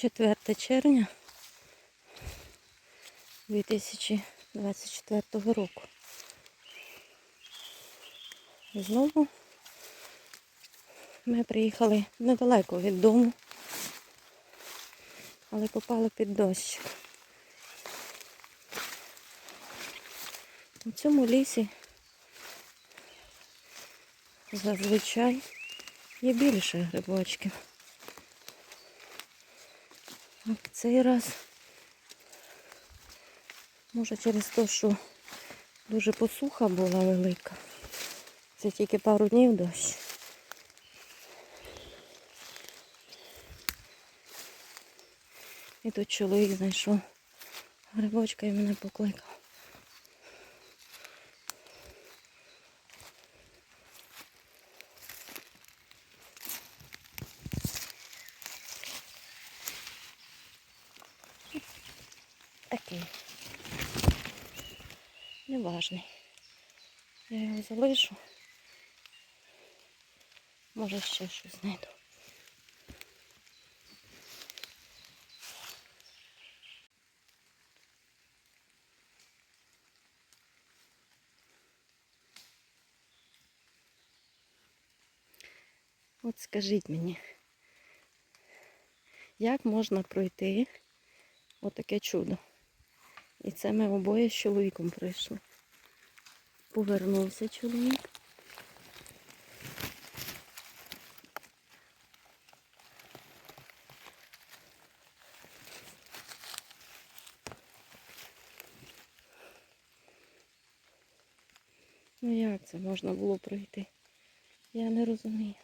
4 червня 2024 року. Знову ми приїхали недалеко від дому, але попали під дощ. У цьому лісі зазвичай є більше грибочків. А цей раз, може через те, що дуже посуха була велика. Це тільки пару днів дощ. І тут чоловік знайшов грибочка і мене покликав. Такий. Неважний. Я його залишу. Може ще щось знайду. От скажіть мені, як можна пройти отаке чудо? І це ми обоє з чоловіком прийшли. Повернувся чоловік. Ну як це можна було пройти? Я не розумію.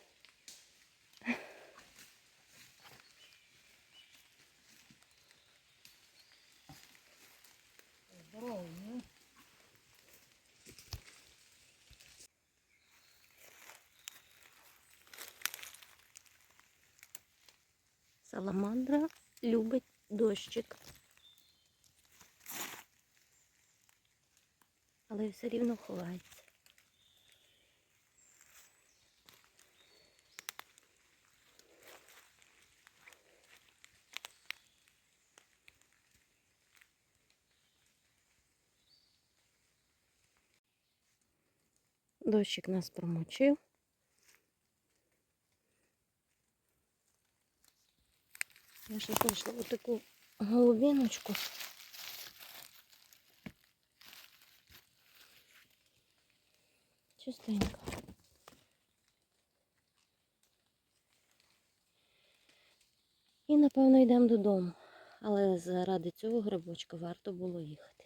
Саламандра любить дощик. Але все рівно ховається. Дощик нас промочив. Я ще знайшла отаку головіночку. Чистенько. І напевно йдемо додому. Але заради цього грибочка варто було їхати.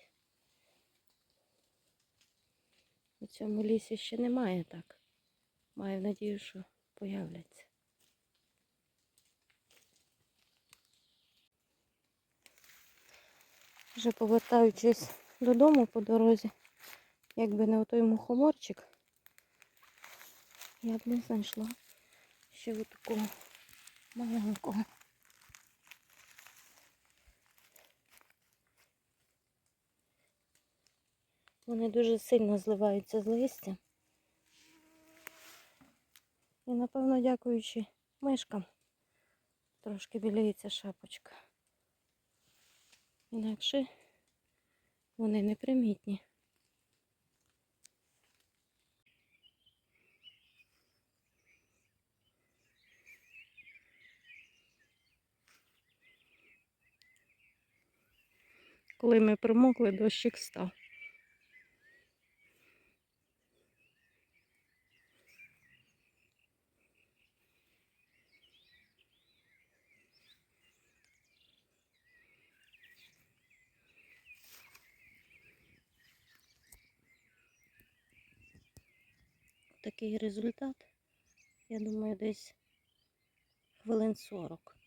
У цьому лісі ще немає так. Маю надію, що появляться. Вже повертаючись додому по дорозі, якби не отой мухоморчик, я б не знайшла ще ось такого маленького. Вони дуже сильно зливаються з листя. І, напевно, дякуючи мишкам, трошки біліється шапочка. Інакше вони непримітні. Коли ми промокли, дощик став. Такий результат, я думаю, десь хвилин 40.